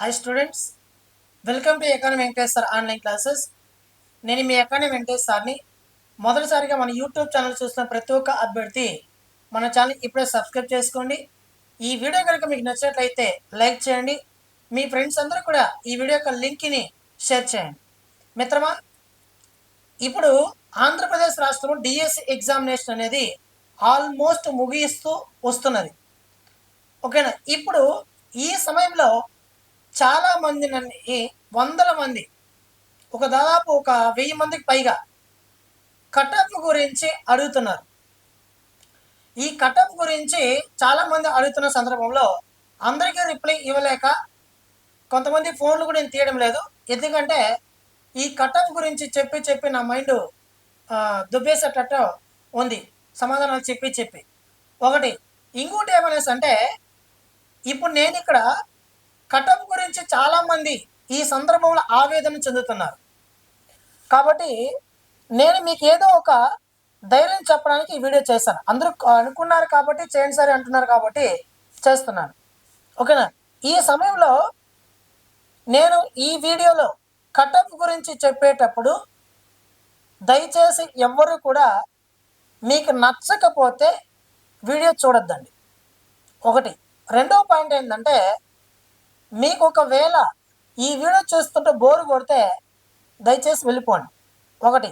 Hi students welcome to economy Venkatesh sir online classes నేను మీ economy Venkatesh సార్ని మొదటిసారిగా మన యూట్యూబ్ ఛానల్ చూస్తున్న ప్రతి ఒక్క అభ్యర్థి మన ఛానల్ ఇప్పుడే సబ్స్క్రైబ్ చేసుకోండి. ఈ వీడియో కనుక మీకు నచ్చినట్లయితే లైక్ చేయండి. మీ ఫ్రెండ్స్ అందరూ కూడా ఈ వీడియో యొక్క లింక్ని షేర్ చేయండి. మిత్రమా ఇప్పుడు ఆంధ్రప్రదేశ్ రాష్ట్రంలో డిఎస్సి ఎగ్జామినేషన్ అనేది ఆల్మోస్ట్ ముగిస్తూ వస్తున్నది. ఓకేనా ఇప్పుడు ఈ సమయంలో చాలా మంది నన్ను వందల మంది ఒక దాదాపు ఒక వెయ్యి మందికి పైగా కటప్ గురించి అడుగుతున్నారు. ఈ కటప్ గురించి చాలామంది అడుగుతున్న సందర్భంలో అందరికీ రిప్లై ఇవ్వలేక కొంతమంది ఫోన్లు కూడా నేను తీయడం లేదు. ఎందుకంటే ఈ కటప్ గురించి చెప్పి చెప్పి నా మైండ్ దుబ్బేసేటట్టు ఉంది. సమాధానాలు చెప్పి చెప్పి. ఒకటి ఇంకోటి ఏమనేసి అంటే ఇప్పుడు నేను ఇక్కడ కటప్ గురించి చాలా మంది ఈ సందర్భంలో ఆవేదన చెందుతున్నారు. కాబట్టి నేను మీకు ఏదో ఒక ధైర్యం చెప్పడానికి ఈ వీడియో చేశాను అందరూ అనుకున్నారు కాబట్టి చేయండి సరే అంటున్నారు కాబట్టి చేస్తున్నాను. ఓకేనా? ఈ సమయంలో నేను ఈ వీడియోలో కటప్ గురించి చెప్పేటప్పుడు దయచేసి ఎవ్వరూ కూడా మీకు నచ్చకపోతే వీడియో చూడొద్దండి. ఒకటి. రెండవ పాయింట్ ఏంటంటే మీకు ఒకవేళ ఈ వీడియో చూస్తుంటే బోరు కొడితే దయచేసి వెళ్ళిపోండి. ఒకటి.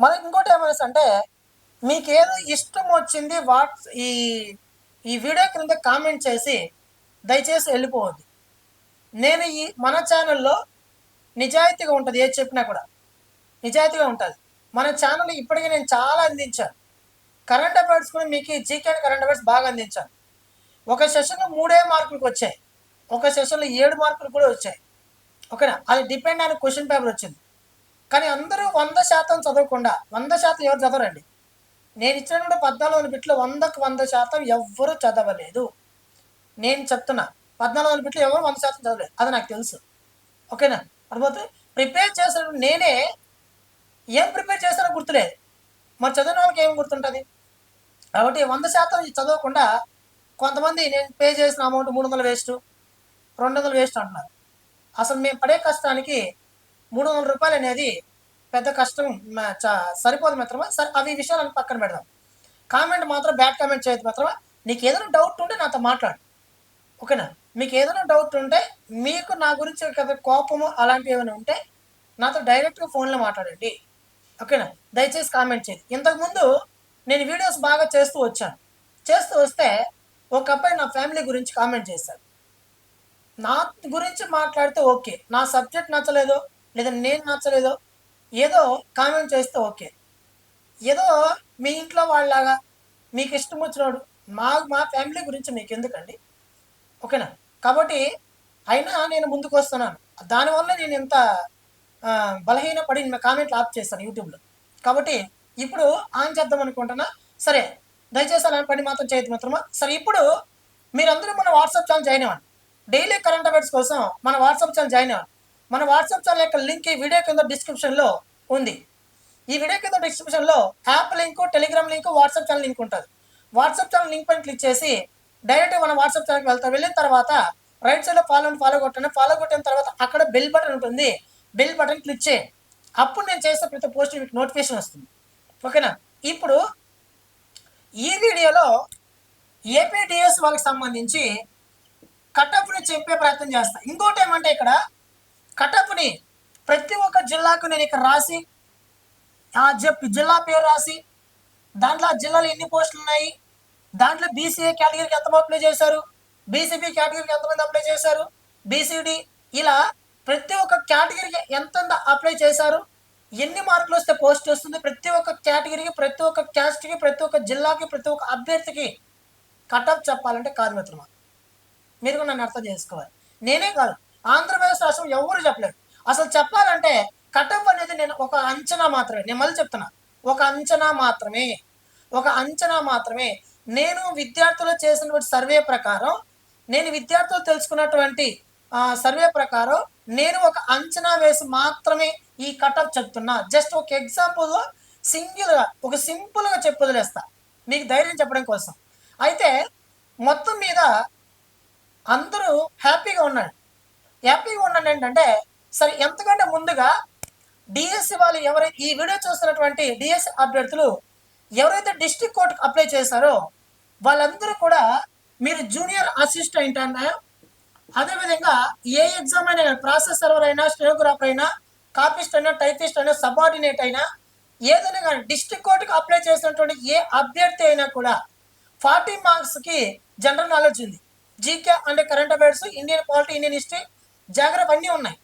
మనకి ఇంకోటి ఏమనేసి అంటే మీకు ఏదో ఇష్టం వచ్చింది వాట్స్ ఈ ఈ వీడియో క్రింద కామెంట్ చేసి దయచేసి వెళ్ళిపోవద్దు. నేను ఈ మన ఛానల్లో నిజాయితీగా ఉంటుంది ఏది చెప్పినా కూడా. నిజాయితీగా ఉంటుంది. మన ఛానల్ ఇప్పటికీ నేను చాలా అందించాను. కరెంట్ అఫైర్స్ కూడా మీకు జీకే కరెంట్ అఫైర్స్ బాగా అందించాను. ఒక సెషన్లో మూడే మార్కులకు వచ్చాయి ఒక సెషన్లో ఏడు మార్కులు కూడా వచ్చాయి. ఓకేనా? అది డిపెండ్ అయిన క్వశ్చన్ పేపర్ వచ్చింది. కానీ అందరూ వంద శాతం చదవకుండా వంద శాతం ఎవరు చదవరండి? నేను ఇచ్చినటువంటి పద్నాలుగు బిట్లు వందకు వంద శాతం ఎవ్వరూ చదవలేదు. నేను చెప్తున్నా పద్నాలుగు వందల బిట్లు ఎవరు వంద శాతం చదవలేదు? అది నాకు తెలుసు. ఓకేనా? అర్థమవుతుంది? ప్రిపేర్ చేసిన నేనే ఏం ప్రిపేర్ చేస్తానో గుర్తులేదు. మరి చదివిన వాళ్ళకి ఏం గుర్తుంటుంది? కాబట్టి వంద శాతం చదవకుండా కొంతమంది నేను పే చేసిన అమౌంట్ మూడు వందలు వేస్ట్ రెండు వందలు వేస్ట్ అంటున్నారు. అసలు మేము పడే కష్టానికి మూడు వందల రూపాయలు అనేది పెద్ద కష్టం మ- చ- సరిపోదు మిత్రమా? సరే అవి విషయాలను పక్కన పెడదాం. కామెంట్ మాత్రం బ్యాడ్ కామెంట్ చేయదు మిత్రమా? నీకు ఏదైనా డౌట్ ఉంటే నాతో మాట్లాడు. ఓకేనా? మీకు ఏదైనా డౌట్ ఉంటే మీకు నా గురించి కదా కోపము అలాంటివి ఏమైనా ఉంటే నాతో డైరెక్ట్గా ఫోన్లో మాట్లాడండి. ఓకేనా? దయచేసి కామెంట్ చేయండి. ఇంతకుముందు నేను వీడియోస్ బాగా చేస్తూ వచ్చాను. చేస్తూ వస్తే ఒక అబ్బాయి నా ఫ్యామిలీ గురించి కామెంట్ చేశాడు. నా గురించి మాట్లాడితే ఓకే. నా సబ్జెక్ట్ నచ్చలేదో లేదా నేను నచ్చలేదో ఏదో కామెంట్ చేస్తే ఓకే. ఏదో మీ ఇంట్లో వాళ్ళలాగా మీకు ఇష్టం వచ్చినాడు మా మా ఫ్యామిలీ గురించి మీకు ఎందుకండి? ఓకేనా? కాబట్టి అయినా నేను ముందుకు వస్తున్నాను. దానివల్ల నేను ఎంత బలహీన పడి కామెంట్లు ఆప్ చేస్తాను యూట్యూబ్లో. కాబట్టి ఇప్పుడు ఆన్ చేద్దాం అనుకుంటున్నా. సరే దయచేసి అలాంటి పని మాత్రం చేయదు మిత్రమా? సరే ఇప్పుడు మీరందరూ మన వాట్సాప్ ఛానల్ జాయిన్ అవ్వండి. డైలీ కరెంట్ అఫైర్స్ కోసం మన వాట్సాప్ ఛానల్ జాయిన్ అవ్వండి. మన వాట్సాప్ ఛానల్ యొక్క లింక్ ఈ వీడియో కింద డిస్క్రిప్షన్లో ఉంది. ఈ వీడియో కింద డిస్క్రిప్షన్లో app link telegram link WhatsApp channel link ఉంటుంది. వాట్సాప్ ఛానల్ లింక్ పైన క్లిక్ చేసి డైరెక్ట్ మన వాట్సాప్ ఛానల్కి వెళ్తాం వెళ్ళిన తర్వాత రైట్ సైడ్లో ఫాలో ఫాలో కొట్టండి. ఫాలో కొట్టిన తర్వాత అక్కడ బెల్ బటన్ ఉంటుంది. బెల్ బటన్ క్లిక్ చేయండి. అప్పుడు నేను చేసే ప్రతి పోస్ట్ మీకు నోటిఫికేషన్ వస్తుంది. ఓకేనా? ఇప్పుడు ఈ వీడియోలో ఏపీడిఎస్ వాళ్ళకి సంబంధించి కటప్ని చెప్పే ప్రయత్నం చేస్తా. ఇంకోటి ఏమంటే ఇక్కడ కటప్ని ప్రతి ఒక్క జిల్లాకు నేను ఇక్కడ రాసి ఆ చెప్పి జిల్లా పేరు రాసి దాంట్లో ఆ జిల్లాలో ఎన్ని పోస్టులు ఉన్నాయి దాంట్లో బీసీఏ కేటగిరీకి ఎంతమంది అప్లై చేశారు బీసీబీ కేటగిరీకి ఎంతమంది అప్లై చేశారు బీసీడీ ఇలా ప్రతి ఒక్క కేటగిరీకి ఎంత అప్లై చేశారు ఎన్ని మార్కులు వస్తే పోస్ట్ వస్తుంది ప్రతి ఒక్క కేటగిరీకి ప్రతి ఒక్క క్యాస్ట్కి ప్రతి ఒక్క జిల్లాకి ప్రతి ఒక్క అభ్యర్థికి కటప్ చెప్పాలంటే కాదు మిత్రమా. మీరు కూడా నన్ను అర్థం చేసుకోవాలి. నేనే కాదు ఆంధ్రప్రదేశ్ రాష్ట్రం ఎవరు చెప్పలేరు. అసలు చెప్పాలంటే కటప్ అనేది నేను ఒక అంచనా మాత్రమే నేను మళ్ళీ చెప్తున్నా ఒక అంచనా మాత్రమే ఒక అంచనా మాత్రమే. నేను విద్యార్థులు చేసినటువంటి సర్వే ప్రకారం నేను విద్యార్థులు తెలుసుకున్నటువంటి సర్వే ప్రకారం నేను ఒక అంచనా వేసి మాత్రమే ఈ కటప్ చెప్తున్నా. జస్ట్ ఒక ఎగ్జాంపుల్గా సింగిల్గా ఒక సింపుల్గా చెప్పొదిలేస్తా మీకు ధైర్యం చెప్పడం కోసం. అయితే మొత్తం మీద అందరూ హ్యాపీగా ఉన్నాడు హ్యాపీగా ఉన్నాడు ఏంటంటే సరే ఎంతకంటే ముందుగా డిఎస్సి వాళ్ళు ఎవరైతే ఈ వీడియో చూస్తున్నటువంటి డిఎస్సి అభ్యర్థులు ఎవరైతే డిస్ట్రిక్ట్ కోర్టుకు అప్లై చేశారో వాళ్ళందరూ కూడా మీరు జూనియర్ అసిస్టెంట్ అన్నా అదేవిధంగా ఏ ఎగ్జామ్ అయినా ప్రాసెస్ సర్వర్ అయినా స్టెనోగ్రాఫర్ అయినా కాపిస్ట్ అయినా టైపిస్ట్ అయినా సబార్డినేట్ అయినా ఏదైనా కానీ డిస్ట్రిక్ట్ కోర్టుకు అప్లై చేసినటువంటి ఏ అభ్యర్థి అయినా కూడా ఫార్టీ మార్క్స్కి జనరల్ నాలెడ్జ్ ఉంది. జీకే అంటే current affairs Indian polity Indian history geography అన్నీ ఉన్నాయి.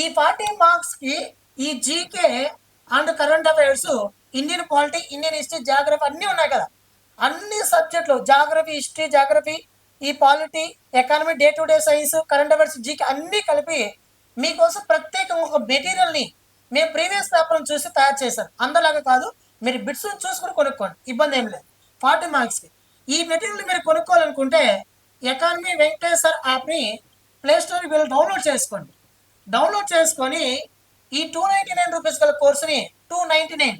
ఈ ఫార్టీ మార్క్స్కి ఈ GK and current affairs Indian polity Indian history geography అన్నీ ఉన్నాయి కదా. అన్ని సబ్జెక్టులు జాగ్రఫీ హిస్టరీ జాగ్రఫీ ఈ polity economy day to day science current affairs GK అన్నీ కలిపి మీకోసం ప్రత్యేకం ఒక మెటీరియల్ని మేము ప్రీవియస్ పేపర్ని చూసి తయారు చేశాను అందలాగా కాదు మీరు బిట్స్ చూసుకుని కొనుక్కోండి. ఇబ్బంది ఏం లేదు. ఫార్టీ మార్క్స్కి ఈ మెటీరియల్ మీరు కొనుక్కోవాలనుకుంటే ఎకానమీ వెంకటేశ్వర్ యాప్ని ప్లే స్టోర్కి వెళ్ళి డౌన్లోడ్ చేసుకోండి. డౌన్లోడ్ చేసుకొని ఈ టూ నైంటీ నైన్ రూపీస్ గల కోర్సుని టూ నైంటీ నైన్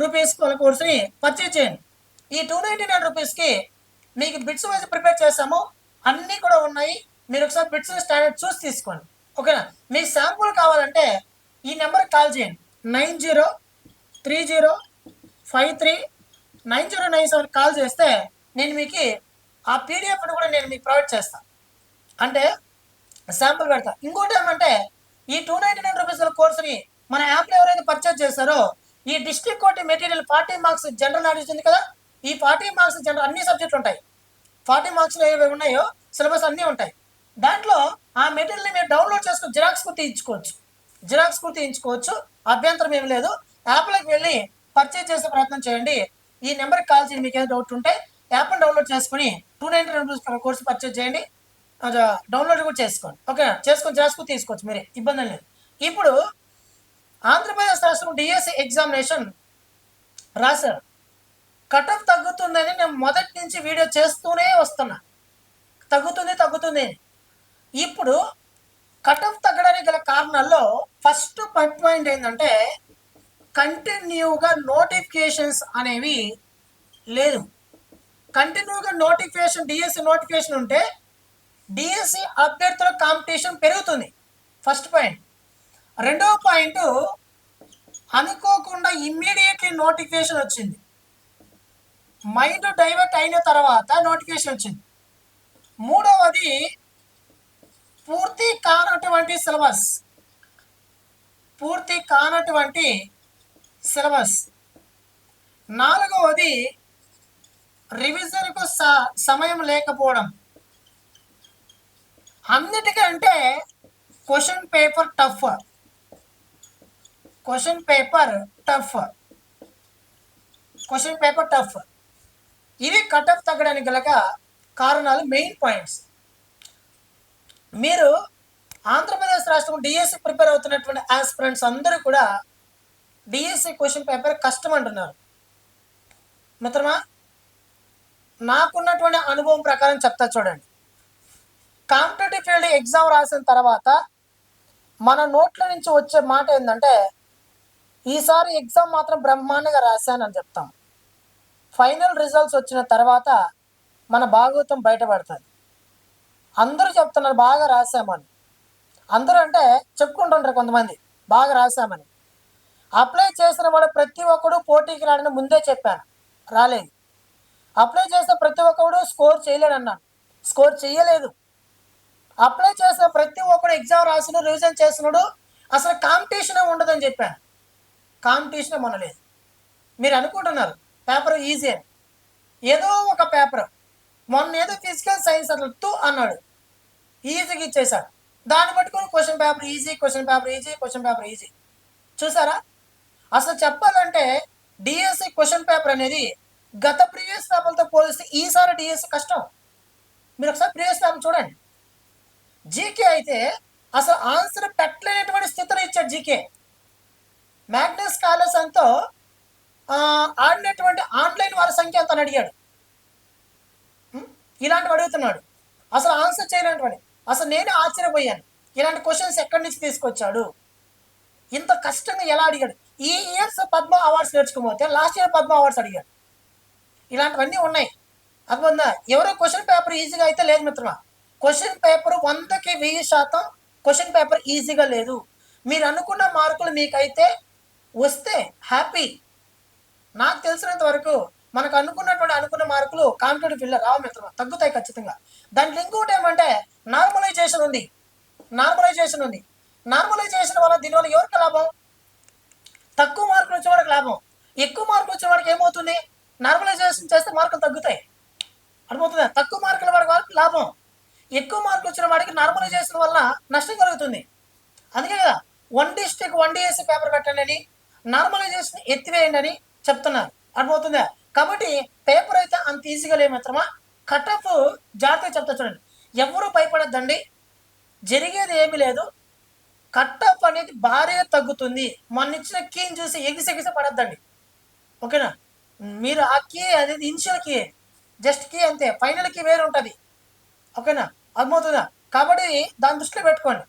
రూపీస్ గల కోర్సుని పర్చేజ్ చేయండి. ఈ టూ నైంటీ నైన్ రూపీస్కి మీకు బిట్స్ వైజ్ ప్రిపేర్ చేసాము అన్నీ కూడా ఉన్నాయి. మీరు ఒకసారి బిట్స్ స్టాండర్డ్ చూసి తీసుకోండి. ఓకేనా మీకు శాంపుల్ కావాలంటే ఈ నెంబర్కి కాల్ చేయండి. Nine zero three zero five three nine zero nine seven call చేస్తే నేను మీకు ఆ పీడిఎఫ్ని కూడా నేను మీకు ప్రొవైడ్ చేస్తాను అంటే శాంపుల్ పెడతా. ఇంకోటి ఏమంటే ఈ టూ నైంటీ నైన్ రూపీస్ కోర్సుని మన యాప్లో ఎవరైతే పర్చేజ్ చేశారో ఈ district court material forty marks general knowledge ఉంది కదా? ఈ ఫార్టీ మార్క్స్ జనరల్ అన్ని సబ్జెక్టులు ఉంటాయి. ఫార్టీ మార్క్స్లో ఏవి ఉన్నాయో సిలబస్ అన్నీ ఉంటాయి. దాంట్లో ఆ మెటీరియల్ని మీరు డౌన్లోడ్ చేసుకుని జిరాక్స్ కుర్తి ఇచ్చుకోవచ్చు జిరాక్స్ కుర్తి ఇచ్చుకోవచ్చు అభ్యంతరం ఏమి లేదు. యాప్లోకి వెళ్ళి పర్చేజ్ చేసే ప్రయత్నం చేయండి. ఈ నెంబర్కి కాల్ చేయండి. మీకు ఏదో డౌట్ ఉంటే యాప్ని డౌన్లోడ్ చేసుకుని two ninety rupees course purchase చేయండి. అది డౌన్లోడ్ కూడా చేసుకోండి. ఓకే చేసుకొని చేసుకుని తీసుకోవచ్చు మీరే. ఇబ్బంది లేదు. ఇప్పుడు ఆంధ్రప్రదేశ్ రాష్ట్రం డిఎస్సి ఎగ్జామినేషన్ రాశారు. కట్ ఆఫ్ తగ్గుతుందని నేను మొదటి నుంచి వీడియో చేస్తూనే వస్తున్నా. తగ్గుతుంది తగ్గుతుంది అని. ఇప్పుడు కట్ ఆఫ్ తగ్గడానికి గల కారణాల్లో ఫస్ట్ పాయింట్ ఏంటంటే కంటిన్యూగా నోటిఫికేషన్స్ అనేవి లేదు. కంటిన్యూగా నోటిఫికేషన్ డిఎస్సి నోటిఫికేషన్ ఉంటే డిఎస్సి అభ్యర్థుల కాంపిటీషన్ పెరుగుతుంది. ఫస్ట్ పాయింట్ రెండవ పాయింట్ అనుకోకుండా ఇమ్మీడియట్లీ నోటిఫికేషన్ వచ్చింది. మైండ్ డైవర్ట్ అయిన తర్వాత నోటిఫికేషన్ వచ్చింది. మూడవది పూర్తి కానటువంటి సిలబస్ పూర్తి కానటువంటి సిలబస్ నాలుగవది రివిజన్కు స సమయం లేకపోవడం. అన్నిటికంటే question paper tough. Question paper tough. Question paper tough. ఇవి కట్ ఆఫ్ తగ్గడానికి గలక కారణాలు మెయిన్ పాయింట్స్. మీరు ఆంధ్రప్రదేశ్ రాష్ట్రం డిఎస్సి ప్రిపేర్ అవుతున్నటువంటి ఆస్పిరెంట్స్ అందరూ కూడా డిఎస్సి క్వశ్చన్ పేపర్ కష్టం అంటున్నారు. మిత్రమా? నాకున్నటువంటి అనుభవం ప్రకారం చెప్తా చూడండి. కాంపిటేటివ్ ఫీల్డ్ ఎగ్జామ్ రాసిన తర్వాత మన నోట్ల నుంచి వచ్చే మాట ఏంటంటే ఈసారి ఎగ్జామ్ మాత్రం బ్రహ్మాండంగా రాశానని చెప్తాం. ఫైనల్ రిజల్ట్స్ వచ్చిన తర్వాత మన భాగవతం బయటపడుతుంది. అందరూ చెప్తున్నారు బాగా రాశామని. అందరూ అంటే చెప్పుకుంటుంటారు కొంతమంది బాగా రాశామని. అప్లై చేసిన వాడు ప్రతి ఒక్కడు పోటీకి రాడని ముందే చెప్పాను. రాలేదు. అప్లై చేసిన ప్రతి ఒక్కడు స్కోర్ చేయలేడు అన్నాను స్కోర్ చేయలేదు. అప్లై చేసిన ప్రతి ఒక్కడు ఎగ్జామ్ రాసిన రివిజన్ చేసినాడు అసలు కాంపిటీషనే ఉండదని చెప్పాను. కాంపిటీషన్ మనలేదు. మీరు అనుకుంటున్నారు పేపర్ ఈజీ అని. ఏదో ఒక పేపర్. మొన్న ఏదో ఫిజికల్ సైన్స్ అట్లా టూ అన్నాడు. ఈజీగా ఇచ్చేశాడు. దాన్ని పట్టుకొని question paper easy question paper easy question paper easy. చూసారా? అసలు చెప్పాలంటే డిఎస్సి క్వశ్చన్ పేపర్ అనేది గత ప్రీవియస్ పేపర్తో పోలిస్తే ఈసారి డిఎస్సి కష్టం. మీరు ఒకసారి ప్రీవియస్ పేపర్ చూడండి. జీకే అయితే అసలు ఆన్సర్ పెట్టలేనటువంటి స్థితిలో ఇచ్చాడు జీకే. మ్యాగ్నస్ అంతా ఆడినటువంటి ఆన్లైన్ వారి సంఖ్య అంతా అని అడిగాడు. ఇలాంటివి అడుగుతున్నాడు. అసలు ఆన్సర్ చేయలేనటువంటి అసలు నేనే ఆశ్చర్యపోయాను. ఇలాంటి క్వశ్చన్స్ ఎక్కడి నుంచి తీసుకొచ్చాడు? ఇంత కష్టంగా ఎలా అడిగాడు? ఈ ఇయర్స్ పద్మ అవార్డ్స్ నేర్చుకోకపోతే లాస్ట్ ఇయర్ పద్మ అవార్డ్స్ అడిగాడు. ఇలాంటివన్నీ ఉన్నాయి. అర్థమైందా ఎవరో క్వశ్చన్ పేపర్ ఈజీగా అయితే లేదు మిత్రమా క్వశ్చన్ పేపర్ వందకి వెయ్యి శాతం క్వశ్చన్ పేపర్ ఈజీగా లేదు. మీరు అనుకున్న మార్కులు మీకైతే వస్తే హ్యాపీ నాకు తెలిసినంత వరకు మనకు అనుకున్నటువంటి అనుకున్న మార్కులు కాంపిటేటివ్ ఫీల్డ్ రావు మిత్రమా తగ్గుతాయి ఖచ్చితంగా. దాంట్లో ఇంకోటి ఏమంటే నార్మలైజేషన్ ఉంది. నార్మలైజేషన్ ఉంది. నార్మలైజేషన్ వల్ల దీనివల్ల ఎవరికి లాభం? తక్కువ మార్కులు వచ్చేవాడికి లాభం. ఎక్కువ మార్కులు వచ్చేవాడికి ఏమవుతుంది? నార్మలైజేషన్ చేస్తే మార్కులు తగ్గుతాయి. అర్థమవుతుందా? తక్కువ మార్కుల వాడి వాడికి లాభం. ఎక్కువ మార్కులు వచ్చిన వాడికి నార్మలైజేషన్ వల్ల నష్టం కలుగుతుంది. అందుకే కదా one district one DSC paper పెట్టండి అని నార్మలైజేషన్ ఎత్తివేయండి అని చెప్తున్నారు. అర్థమవుతుందా? కాబట్టి పేపర్ అయితే అంత ఈజీగా లేదు మిత్రమా? కటఫ్ జాగ్రత్తగా చెప్తా చూడండి. ఎవరు భయపడద్దండి? జరిగేది ఏమీ లేదు. కట్టప్ అనేది భారీగా తగ్గుతుంది. మొన్న ఇచ్చిన కీని చూసి ఎగిసి ఎగిసి పడద్దండి. ఓకేనా? మీరు ఆ కీ అనేది ఇనిషియల్ కీ జస్ట్ కీ అంతే. ఫైనల్ కీ వేరే ఉంటుంది. ఓకేనా? అర్థమవుతుందా? కాబట్టి దాని దృష్టిలో పెట్టుకోండి.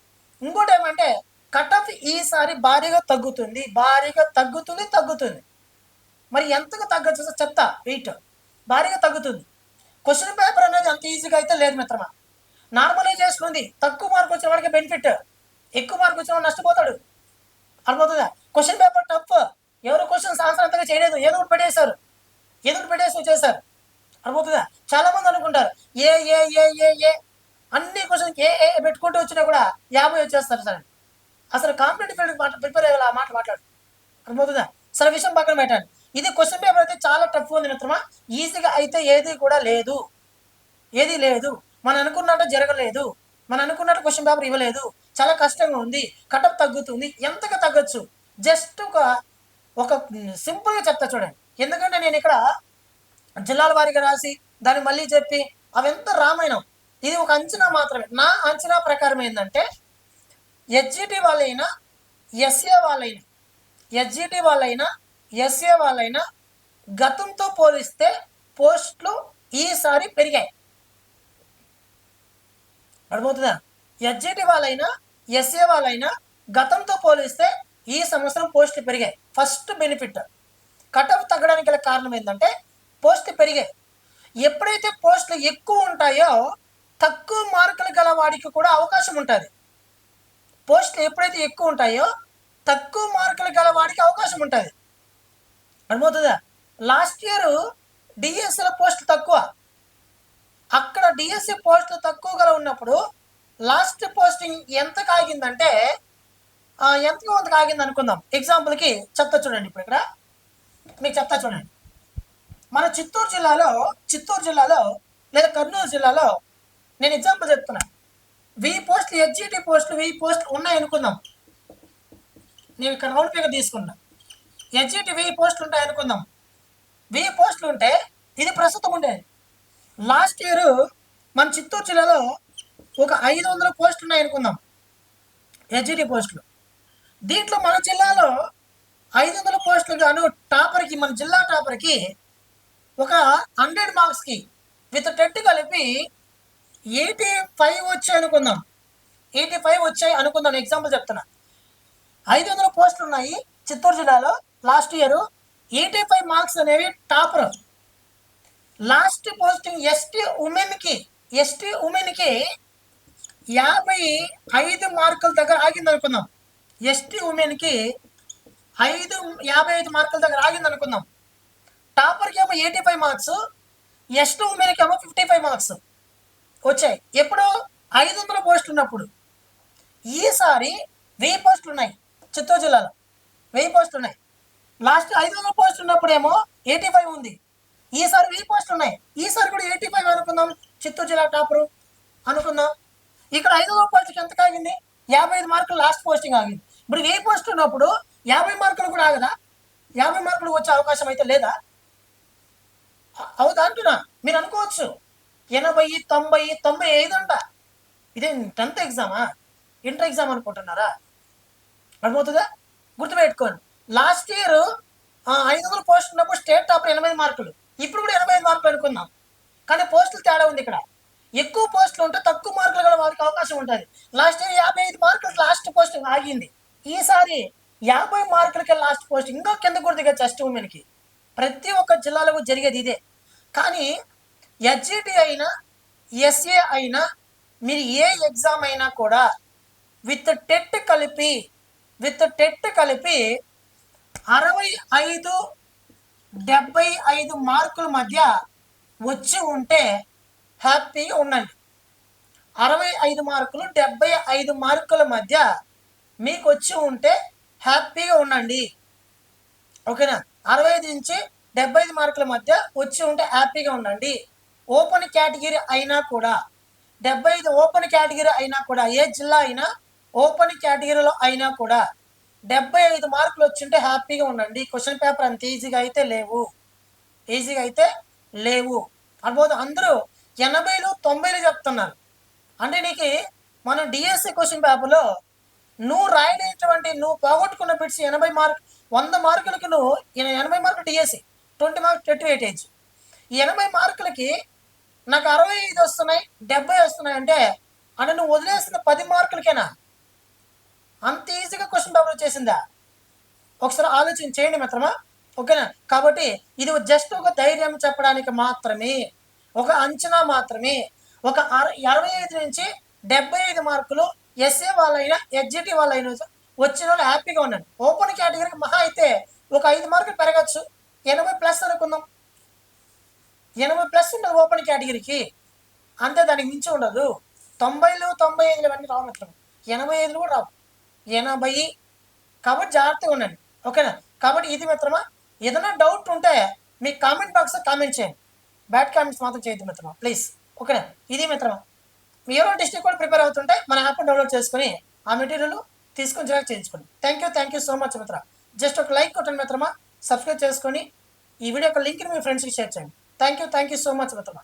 ఇంకోటి ఏమంటే కట్ ఆఫ్ ఈసారి భారీగా తగ్గుతుంది భారీగా తగ్గుతుంది తగ్గుతుంది. మరి ఎంతగా తగ్గచ్చు చెప్తా వెయిట్ భారీగా తగ్గుతుంది. క్వశ్చన్ పేపర్ అనేది అంత ఈజీగా అయితే లేదు మిత్రమా? నార్మలైజేషన్ ఉంది తక్కువ మార్క్ వచ్చిన వాడికి బెనిఫిట్ ఎక్కువ మార్కు వచ్చిన వాడు నష్టపోతాడు. అర్థమవుతుందా? క్వశ్చన్ పేపర్ టఫ్ ఎవరు క్వశ్చన్స్ ఆన్సర్ అంతగా చేయలేదు ఏదో ఒకటి పెట్టేశారు. ఏదో ఒకటి పెట్టేసి వచ్చేసారు అర్థమవుతుందా? చాలా మంది అనుకుంటారు ఏ ఏ ఏ ఏ ఏ అన్ని క్వశ్చన్ ఏ ఏ పెట్టుకుంటూ వచ్చినా కూడా యాభై వచ్చేస్తారు సార్. అసలు కాంపిటేటివ్ ఫీల్డ్ మాట ప్రిపేర్ అయ్యేలా ఆ మాట మాట్లాడు. అర్థమవుతుందా? సరే విషయం పక్కన పెట్టండి. ఇది క్వశ్చన్ పేపర్ అయితే చాలా టఫ్ ఉంది మిత్రమా. ఈజీగా అయితే ఏది కూడా లేదు. ఏది లేదు. మనం అనుకున్నట్టు జరగలేదు. మనం అనుకున్నట్టు క్వశ్చన్ పేపర్ ఇవ్వలేదు. చాలా కష్టంగా ఉంది. కటప్ తగ్గుతుంది. ఎంతగా తగ్గొచ్చు? జస్ట్ ఒక ఒక సింపుల్గా చెప్తా చూడండి. ఎందుకంటే నేను ఇక్కడ జిల్లాల వారిగా రాసి దాన్ని మళ్ళీ చెప్పి అవెంత రామాయణం. ఇది ఒక అంచనా మాత్రమే. నా అంచనా ప్రకారం ఏంటంటే హెచ్జిటి వాళ్ళైనా ఎస్ఏ వాళ్ళైనా హెచ్జిటి వాళ్ళైనా ఎస్ఏ వాళ్ళైనా గతంతో పోలిస్తే పోస్టులు ఈసారి పెరిగాయి. అర్థమవుతుందా? హెచ్జిటి వాళ్ళైనా ఎస్ఏ వాళ్ళైనా గతంతో పోలిస్తే ఈ సంవత్సరం పోస్టులు పెరిగాయి. First benefit. కటఫ్ తగ్గడానికి గల కారణం ఏంటంటే పోస్టులు పెరిగాయి. ఎప్పుడైతే పోస్టులు ఎక్కువ ఉంటాయో తక్కువ మార్కులు గల వాడికి కూడా అవకాశం ఉంటుంది. పోస్టులు ఎప్పుడైతే ఎక్కువ ఉంటాయో తక్కువ మార్కులు గల వాడికి అవకాశం ఉంటుంది. అర్థమవుతుందా? లాస్ట్ ఇయర్ డిఎస్ఎల్ పోస్టులు తక్కువ. అక్కడ డిఎస్సి పోస్టులు తక్కువ గల ఉన్నప్పుడు లాస్ట్ పోస్టింగ్ ఎంత కాగిందంటే ఆ, ఎంతగా కొంత అనుకుందాం. ఎగ్జాంపుల్కి చెప్తా చూడండి ఇప్పుడు ఇక్కడ. మీకు చెప్తా చూడండి. మన చిత్తూరు జిల్లాలో చిత్తూరు జిల్లాలో లేదా కర్నూలు జిల్లాలో నేను ఎగ్జాంపుల్ చెప్తున్నా. వెయ్యి పోస్టులు హెచ్జిటి పోస్టులు వెయ్యి పోస్టులు ఉన్నాయి అనుకుందాం. నేను ఇక్కడ రౌండ్ ఫిగర్ తీసుకున్నా. హెచ్జిటి వెయ్యి పోస్టులు ఉంటాయి అనుకుందాం. వెయ్యి పోస్టులు ఉంటే ఇది ప్రస్తుతం ఉండేది లాస్ట్ ఇయర్ మన చిత్తూరు జిల్లాలో ఒక ఐదు వందల పోస్టులు ఉన్నాయి అనుకుందాం. హెచ్జిటి పోస్టులు. దీంట్లో మన జిల్లాలో ఐదు వందల పోస్టులు గాను టాపర్కి మన జిల్లా టాపర్కి ఒక హండ్రెడ్ మార్క్స్కి విత్ టెట్ కలిపి ఎయిటీ ఫైవ్ వచ్చాయి అనుకుందాం. ఎయిటీ ఫైవ్ వచ్చాయి అనుకుందాం. ఎగ్జాంపుల్ చెప్తున్నా. ఐదు వందల పోస్టులు ఉన్నాయి చిత్తూరు జిల్లాలో. Last year eighty five marks అనేవి టాపర్. లాస్ట్ పోస్టింగ్ ఎస్టీ ఉమెన్కి ఎస్టీ ఉమెన్కి యాభై ఐదు మార్కుల దగ్గర ఆగింది అనుకుందాం ఎస్టీ ఉమెన్కి ఐదు యాభై ఐదు మార్కుల దగ్గర ఆగింది అనుకుందాం టాపర్కి ఏమో ఎయిటీ ఫైవ్ మార్క్స్ ఎస్టీ ఉమెన్కి ఏమో ఫిఫ్టీ ఫైవ్ మార్క్స్ వచ్చాయి. ఎప్పుడు ఐదు వందల పోస్టులు ఉన్నప్పుడు. ఈసారి వెయ్యి పోస్టులు ఉన్నాయి చిత్తూరు జిల్లాలో. వెయ్యి పోస్టులు ఉన్నాయి. లాస్ట్ ఐదు వందల పోస్టులు ఉన్నప్పుడు ఏమో ఎయిటీ ఫైవ్ ఉంది. ఈసారి వెయ్యి పోస్టులు ఉన్నాయి. ఈసారి కూడా ఎయిటీ ఫైవ్ అనుకుందాం. చిత్తూరు జిల్లా టాపరు అనుకుందాం. ఇక్కడ ఐదు వందల పోస్టుకి ఎంత కాగింది యాభై ఐదు మార్కులు లాస్ట్ పోస్టింగ్ ఆగింది. ఇప్పుడు వెయ్యి పోస్ట్ ఉన్నప్పుడు యాభై మార్కులు కూడా ఆగదా? యాభై మార్కులు వచ్చే అవకాశం అయితే లేదా? అవుదా అంటున్నా? మీరు అనుకోవచ్చు. ఎనభై తొంభై తొంభై ఐదు అంట. ఇదే టెన్త్ ఎగ్జామా? ఇంటర్ ఎగ్జామ్ అనుకుంటున్నారా? అర్థమవుతుందా? గుర్తుపెట్టుకోండి. లాస్ట్ ఇయర్ ఐదు వందల పోస్ట్ ఉన్నప్పుడు స్టేట్ టాపర్ ఎనభై మార్కులు. ఇప్పుడు కూడా ఎనభై ఐదు మార్కులు అనుకుందాం. కానీ పోస్టులు తేడా ఉంది ఇక్కడ. ఎక్కువ పోస్టులు ఉంటే తక్కువ మార్కులు గల వాళ్ళకి అవకాశం ఉంటుంది. లాస్ట్ ఇయర్ యాభై ఐదు మార్కులు లాస్ట్ పోస్ట్ ఆగింది. ఈసారి యాభై మార్కులకి లాస్ట్ పోస్ట్ ఇంకా కింద కూడా దిగ చెస్ట్ ఉమెన్కి ప్రతి ఒక్క జిల్లాలో జరిగేది ఇదే. కానీ ఎస్జిటి అయినా ఎస్ఏ అయినా మీరు ఏ ఎగ్జామ్ అయినా కూడా విత్ టెట్ కలిపి విత్ టెట్ కలిపి అరవై ఐదు డెబ్బై ఐదు మార్కుల మధ్య వచ్చి ఉంటే హ్యాపీగా ఉండండి. అరవై ఐదు మార్కులు డెబ్బై ఐదు మార్కుల మధ్య మీకు వచ్చి ఉంటే హ్యాపీగా ఉండండి. ఓకేనా? అరవై ఐదు నుంచి డెబ్బై ఐదు మార్కుల మధ్య వచ్చి ఉంటే హ్యాపీగా ఉండండి. ఓపెన్ కేటగిరీ అయినా కూడా డెబ్బై ఐదు ఓపెన్ కేటగిరీ అయినా కూడా ఏ జిల్లా అయినా ఓపెన్ కేటగిరీలో అయినా కూడా డెబ్బై ఐదు మార్కులు వచ్చింటే హ్యాపీగా ఉండండి. క్వశ్చన్ పేపర్ అంత ఈజీగా అయితే లేవు. ఈజీగా అయితే లేవు. అనుకోదు అందరూ ఎనభైలు తొంభైలు చెప్తున్నారు. అంటే నీకు మనం డిఎస్సి క్వశ్చన్ పేపర్లో నువ్వు రాయనటువంటి నువ్వు పోగొట్టుకున్న బిట్స్ ఎనభై మార్క్ వంద మార్కులకి నువ్వు ఎనభై మార్కులు DSC twenty marks TET weightage ఈ ఎనభై మార్కులకి నాకు అరవై ఐదు వస్తున్నాయి డెబ్బై వస్తున్నాయి అంటే అంటే నువ్వు వదిలేసిన పది మార్కులకేనా? అంత ఈజీగా క్వశ్చన్ పేపర్ వచ్చేసిందా? ఒకసారి ఆలోచన చేయండి మిత్రమా. ఓకేనా? కాబట్టి ఇది జస్ట్ ఒక ధైర్యం చెప్పడానికి మాత్రమే ఒక అంచనా మాత్రమే. ఒక అర- అరవై ఐదు నుంచి డెబ్బై ఐదు మార్కులు ఎస్ఏ వాళ్ళైనా ఎగ్జిటి వాళ్ళైనా వచ్చిన వాళ్ళు హ్యాపీగా ఉన్నాను ఓపెన్ కేటగిరీకి మహా అయితే ఒక ఐదు మార్కులు పెరగచ్చు. ఎనభై ప్లస్ అనుకుందాం ఎనభై ప్లస్ ఉండదు ఓపెన్ కేటగిరీకి అంతే దానికి మించి ఉండదు. తొంభైలు తొంభై ఐదులు ఇవన్నీ రావు మిత్రం. ఎనభై ఐదులు కూడా రావు. ఎనభై కాబట్టి జాగ్రత్తగా ఉండండి. ఓకేనా కాబట్టి ఇది మిత్రమా? ఏదైనా డౌట్ ఉంటే మీ కామెంట్ బాక్స్లో కామెంట్ చేయండి. బ్యాడ్ కామెంట్స్ మాత్రం చేయొద్దు మిత్రమా? ప్లీజ్ ఓకేనా ఇది మిత్రమా? మీ ఎవరో డిస్ట్రిక్ట్ కూడా ప్రిపేర్ అవుతుంటే మన యాప్ డౌన్లోడ్ చేసుకొని ఆ మెటీరియల్ తీసుకొని జాగ్రత్త చేయించుకోండి. Thank you thank you so much మిత్ర జస్ట్ ఒక లైక్ కొట్టండి మిత్రమా? సబ్స్క్రైబ్ చేసుకొని ఈ వీడియో యొక్క లింక్ని మీ ఫ్రెండ్స్కి షేర్ చేయండి. Thank you thank you so much మిత్రమా